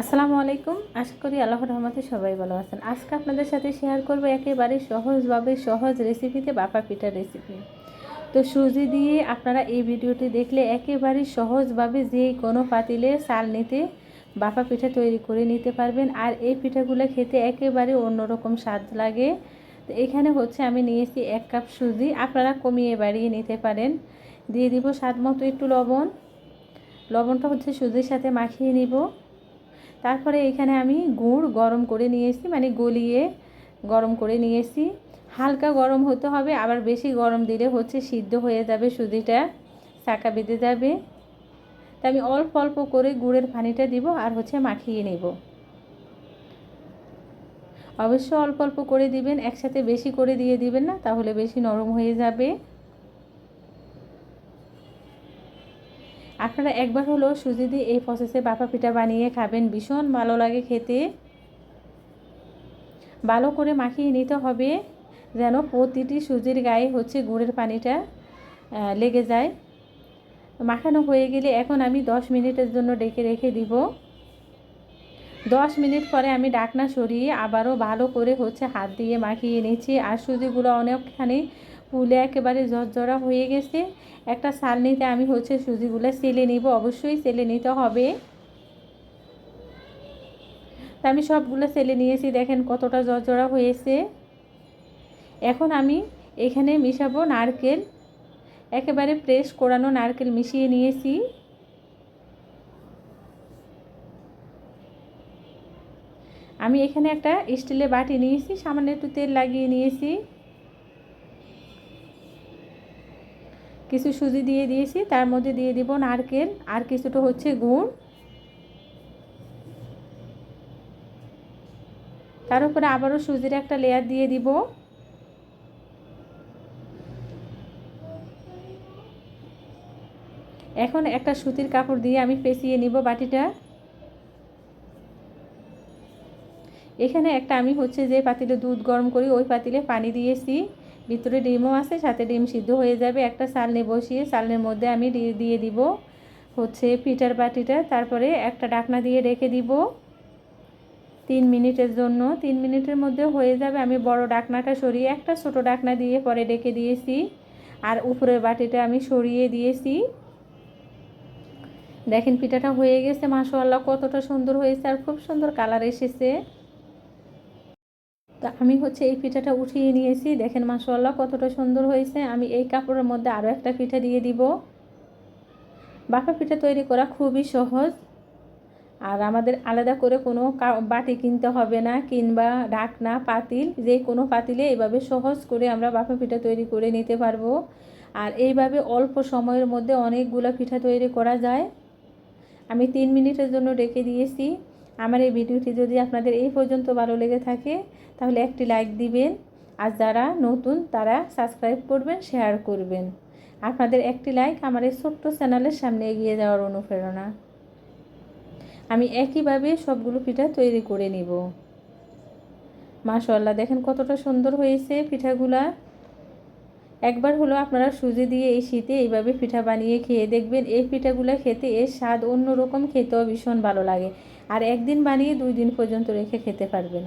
আসসালামু আলাইকুম। আশা করি আল্লাহর রহমতে সবাই ভালো আছেন। আজকে আপনাদের সাথে শেয়ার করব একেবারে সহজভাবে সহজ রেসিপিতে বাপা পিঠার রেসিপি তো সুজি দিয়ে আপনারা এই ভিডিওটি দেখলে একেবারে সহজভাবে যে কোনো পাতিলে চাল নিতে বাপা পিঠা তৈরি করে নিতে পারবেন। আর এই পিঠাগুলো খেতে একেবারে অন্যরকম স্বাদ লাগে। তো এখানে হচ্ছে আমি নিয়েছি এক কাপ সুজি। আপনারা কমিয়ে বাড়িয়ে নিতে পারেন। দিয়ে দিব স্বাদ মতো একটু লবণ। লবণটা হচ্ছে সুজির সাথে মাখিয়ে নিব। তারপরে এখানে আমি গুড় গরম করে নিয়েছি মানে গলিয়ে গরম করে নিয়েছি হালকা গরম হতে হবে, আবার বেশি গরম দিলে হচ্ছে সিদ্ধ হয়ে যাবে, সুজিটা চাকা বেঁধে যাবে। তা আমি অল্প অল্প করে গুড়ের পানিটা দিব আর হচ্ছে মাখিয়ে নেব। অবশ্য অল্প অল্প করে দিবেন, একসাথে বেশি করে দিয়ে দিবেন না, তাহলে বেশি নরম হয়ে যাবে। আপনারা একবার হলো সুজি দিয়ে এই প্রসেসে বাপা পিঠা বানিয়ে খাবেন। ভীষণ ভালো লাগে খেতে। ভালো করে মাখিয়ে নিতে হবে, যেন প্রতিটি সুজির গায়ে হচ্ছে গুড়ের পানিটা লেগে যায়। মাখানো হয়ে গেলে এখন আমি দশ মিনিটের জন্য ডেকে রেখে দিব। দশ মিনিট পরে আমি ডাকনা সরিয়ে আবারও ভালো করে হচ্ছে হাত দিয়ে মাখিয়ে নিচ্ছি। আর সুজিগুলো অনেকখানি ফুলে একেবারে জর্জরা হয়ে গেছে। একটা নিতে আমি হচ্ছে সুজিগুলো সেলে নিব, অবশ্যই সেলে নিতে হবে। তা আমি সবগুলো সেলে নিয়েছি, দেখেন কতটা জর্জরা হয়েছে। এখন আমি এখানে মিশাবো নারকেল। একেবারে প্রেস করানো নারকেল মিশিয়ে নিয়েছি। আমি এখানে একটা স্টিলের বাটি নিয়েছি, সামান্য একটু তেল লাগিয়ে নিয়েছি। কিছু সুজি দিয়ে দিয়েছি, তার মধ্যে দিয়ে দিব নারকেল, আর কিছুটা হচ্ছে গুড়। তার উপরে আবারও সুজির একটা লেয়ার দিয়ে দিব। এখন একটা সুতির কাপড় দিয়ে আমি পেঁচিয়ে নিব বাটিটা। এখানে একটা আমি হচ্ছে যে পাতিলে দুধ গরম করি, ওই পাতিলে পানি দিয়েছি। ভিতরে ডিমও আছে, সাথে ডিম সিদ্ধ হয়ে যাবে। একটা চালনি বসিয়ে চালনির মধ্যে আমি দিয়ে দিব হচ্ছে পিঠার বাটিটা। তারপরে একটা ডাকনা দিয়ে রেখে দিব তিন মিনিটের জন্য। তিন মিনিটের মধ্যে হয়ে যাবে। আমি বড় ডাকনাটা সরিয়ে একটা ছোট ডাকনা দিয়ে পরে ডেকে দিয়েছি। আর উপরের বাটিটা আমি সরিয়ে দিয়েছি। দেখেন পিঠাটা হয়ে গেছে, মাশাআল্লাহ, কতটা সুন্দর হয়েছে আর খুব সুন্দর কালার এসেছে। তো আমি হচ্ছে এই পিঠাটা উঠিয়ে নিয়েছি। দেখেন মাসাল্লাহ কতটা সুন্দর হয়েছে। আমি এই কাপড়ের মধ্যে আরও একটা পিঠা দিয়ে দিব। বাফা পিঠা তৈরি করা খুবই সহজ। আর আমাদের আলাদা করে কোনো বাটি কিনতে হবে না, কিংবা ঢাকনা, পাতিল, যে কোনো পাতিলে এভাবে সহজ করে আমরা বাফা পিঠা তৈরি করে নিতে পারব। আর এইভাবে অল্প সময়ের মধ্যে অনেকগুলো পিঠা তৈরি করা যায়। আমি তিন মিনিটের জন্য রেখে দিয়েছি। আমার এই ভিডিওটি যদি আপনাদের এই পর্যন্ত ভালো লেগে থাকে, তাহলে একটি লাইক দিবেন। আর যারা নতুন, তারা সাবস্ক্রাইব করবেন শেয়ার করবেন। আপনাদের একটি লাইক আমার এই ছোট্ট চ্যানেলের সামনে এগিয়ে যাওয়ার অনুপ্রেরণা। আমি একইভাবে সবগুলো পিঠা তৈরি করে নিব। মাশাল্লাহ দেখেন কতটা সুন্দর হয়েছে পিঠাগুলা। একবার হলো আপনারা সুজি দিয়ে এই শীতে এইভাবে পিঠা বানিয়ে খেয়ে দেখবেন, এই পিঠাগুলো খেতে এর স্বাদ অন্যরকম, খেতেও ভীষণ ভালো লাগে। আর একদিন বানিয়ে দুই দিন পর্যন্ত রেখে খেতে পারবেন।